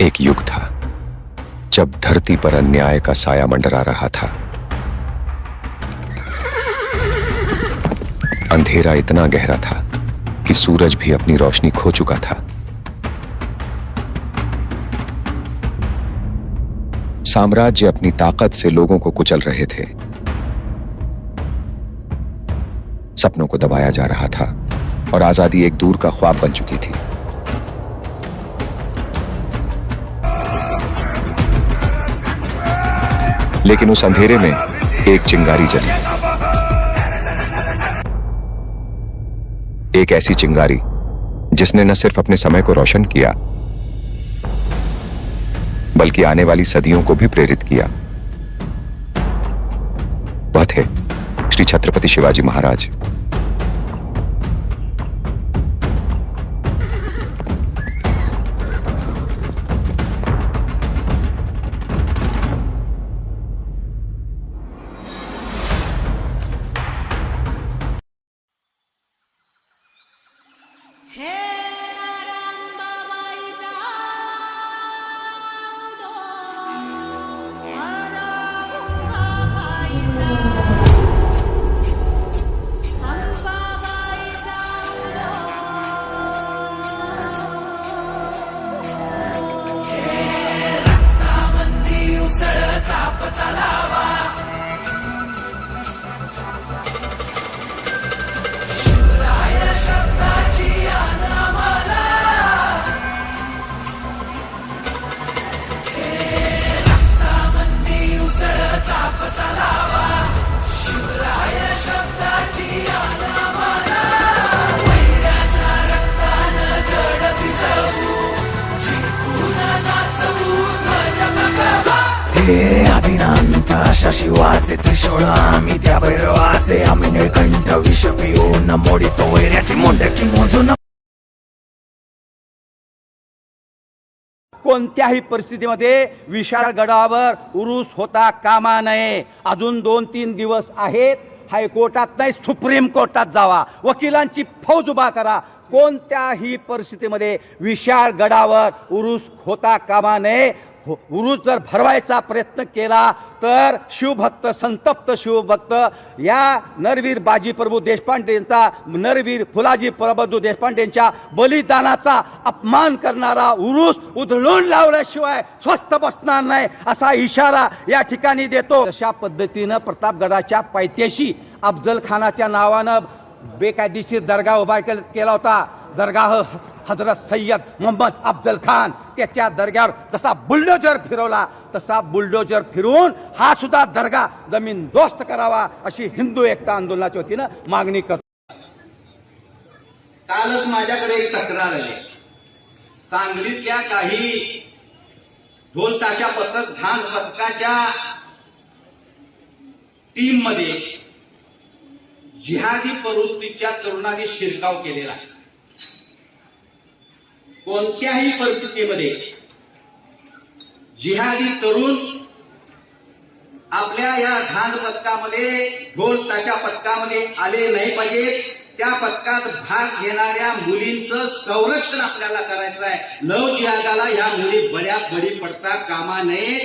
एक युग था, जब धरती पर अन्याय का साया मंडरा रहा था। अंधेरा इतना गहरा था कि सूरज भी अपनी रोशनी खो चुका था। साम्राज्य अपनी ताकत से लोगों को कुचल रहे थे। सपनों को दबाया जा रहा था और आज़ादी एक दूर का ख्वाब बन चुकी थी। लेकिन उस अंधेरे में एक चिंगारी जली। एक ऐसी चिंगारी जिसने न सिर्फ़ अपने समय को रोशन किया, बल्कि आने वाली सदियों को भी प्रेरित किया। वह थे श्री छत्रपति शिवाजी महाराज। हे हे आदिनांत अशा शिवाचे त्रिशूळ आम्ही त्या भैरवाचे. आम्ही निळकंठ विष पिऊन मोडितो वैऱ्याची मोंडकी मोजून. कोणत्याही परिस्थितीमध्ये विशाळ गडावर उरूस होता कामा नये. अजून दोन तीन दिवस आहेत. हायकोर्टात नाही सुप्रीम कोर्टात जावा. वकिलांची फौज उभा करा. कोणत्याही परिस्थितीमध्ये विशाळ गडावर उरूस होता कामा नये. हो, उरूस जर भरवायचा प्रयत्न केला तर शिवभक्त संतप्त शिवभक्त या नरवीर बाजी प्रभू देशपांडेंचा नरवीर फुलाजी प्रभू देशपांडेंच्या बलिदानाचा अपमान करणारा उरूस उधळून लावल्याशिवाय स्वस्थ बसणार नाही असा इशारा या ठिकाणी देतो. अशा पद्धतीनं प्रतापगडाच्या पायथ्याशी अफजल खानाच्या नावानं बेकायदेशीर दर्गा उभा केला होता. दरगाह हजरत सय्यद मोहम्मद अफजल खान त्याच्या दर्ग्यावर जसा बुलडोजर फिरवला तसा बुलडोजर फिरवून हा सुद्धा दर्गा जमीन दोस्त करावा अशी हिंदू एकता आंदोलनाच्या वतीनं मागणी करतो. कालच माझ्याकडे एक तक्रार आली. सांगलीतल्या काही ढोल ताशा पथक झांज पथकाच्या टीममध्ये जिहादी प्रवृत्तीच्या तरुणांनी शिरकाव केलेला आहे. कोणत्याही परिस्थितीमध्ये जिहादी तरुण आपल्या या झांज पथकामध्ये ढोल ताशा पथकामध्ये आले नाही पाहिजे. त्या पथकात भाग घेणाऱ्या मुलींचं संरक्षण आपल्याला करायचं आहे. लव जिहादाला ह्या मुली बड्या बळी पडता कामा नये